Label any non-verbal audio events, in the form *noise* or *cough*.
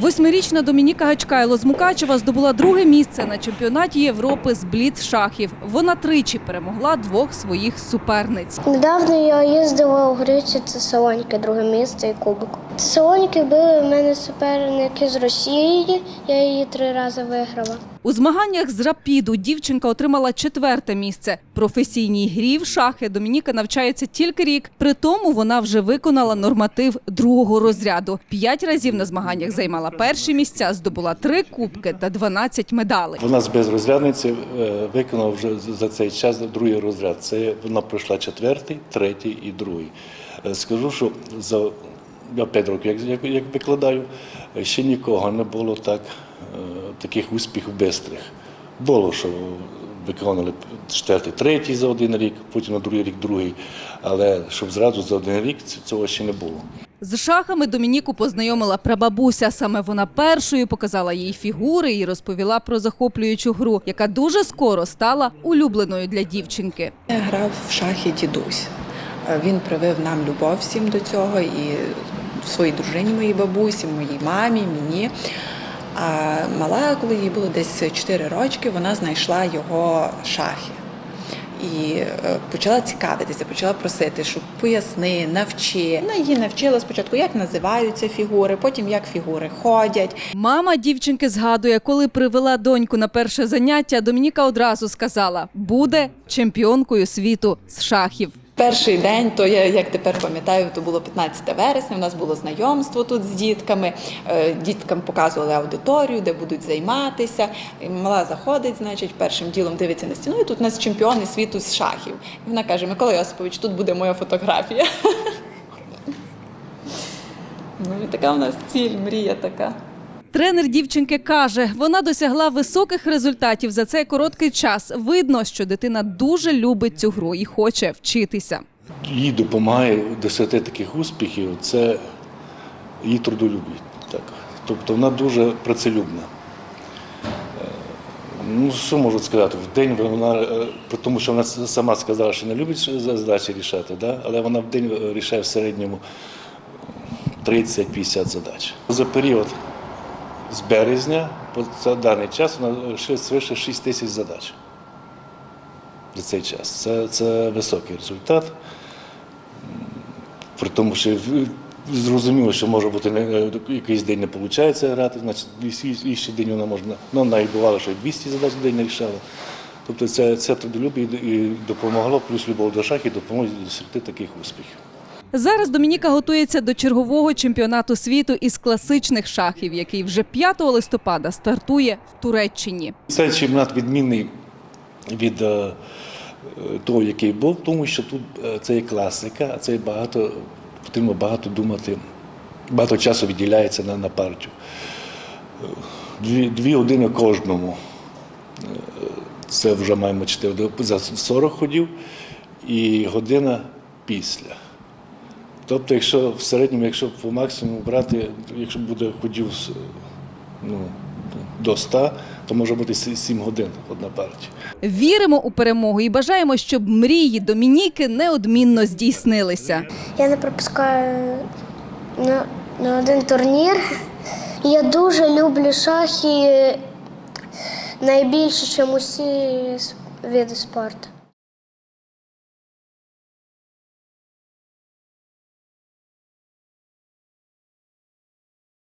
Восьмирічна Домініка Гачкайло з Мукачева здобула друге місце на чемпіонаті Європи з бліц-шахів. Вона тричі перемогла двох своїх суперниць. Недавно я їздила у Грецію, це Салоніки, друге місце і кубок. Салоніки були в мене суперники з Росії, я її три рази виграла. У змаганнях з рапіду дівчинка отримала четверте місце. Професійній грі в шахи Домініка навчається тільки рік. При тому вона вже виконала норматив другого розряду. П'ять разів на змаганнях займала перші місця, здобула три кубки та 12 медалей. Вона з безрозрядниці е, виконала вже за цей час другий розряд. Це вона пройшла четвертий, третій і другий. Е, Скажу, що за п'ять років, як, як, викладаю, е, ще нікого не було так, таких успіхів бистрих. Було, що виконали четвертий, третій за один рік, потім на другий рік другий. Але щоб зразу за один рік цього ще не було. З шахами Домініку познайомила прабабуся. Саме вона першою показала їй фігури і розповіла про захоплюючу гру, яка дуже скоро стала улюбленою для дівчинки. Грав в шахи дідусь. Е, Він привив нам любов всім до цього і своїй дружині, моїй бабусі, моїй мамі, мені. А мала, коли їй було десь 4 рочки, вона знайшла його шахи. І е, почала цікавитися, почала просити, щоб поясни, навчи. Вона її навчила спочатку, як називаються фігури, потім як фігури ходять. Мама дівчинки згадує, коли привела доньку на перше заняття, Домініка одразу сказала: буде чемпіонкою світу з шахів. Перший день, то я як тепер пам'ятаю, то було 15 вересня. У нас було знайомство тут з дітками. Е, Діткам показували аудиторію, де будуть займатися. Мала заходить, значить, першим ділом дивиться на стіну. І тут у нас чемпіони світу з шахів. І вона каже: Микола Йосипович, тут буде моя фотографія. *laughs* Ну і така у нас ціль, мрія така. Тренер дівчинки каже, вона досягла високих результатів за цей короткий час. Видно, що дитина дуже любить цю гру і хоче вчитися. їй допомагає досягти таких успіхів, це її трудолюбість. Тобто вона дуже працелюбна. Е, Ну, що можу сказати, в день вона, е, тому, що вона сама сказала, що не любить задачі рішати, да? але вона в день е, рішає в середньому 30-50 задач. За період з березня по за даний час вона ще свише 6 тисяч задач за цей час. Це, це високий результат. При тому, що зрозуміло, що може бути якийсь день не виходить грати, значить і- і день вона можна. Ну, навіть бувало, що 200 задач в день не рішала. Тобто це, це трудолюбі і допомогло, плюс любов до шахів допоможе досягти таких успіхів. Зараз Домініка готується до чергового чемпіонату світу із класичних шахів, який вже 5 листопада стартує в Туреччині. Цей чемпіонат відмінний від е, того, який був, тому що тут е, це є класика, а це багато, потрібно багато думати, багато часу відділяється на, на партію. Е, Дві, дві години кожному. Це вже маємо 4 за 40 ходів і година після. Тобто, якщо в середньому, якщо по максимуму брати, якщо буде ходів ну, до 100, то може бути 7 годин одна партія. Віримо у перемогу і бажаємо, щоб мрії Домініки неодмінно здійснилися. Я не пропускаю на, на один турнір. Я дуже люблю шахи найбільше, ніж усі види спорту.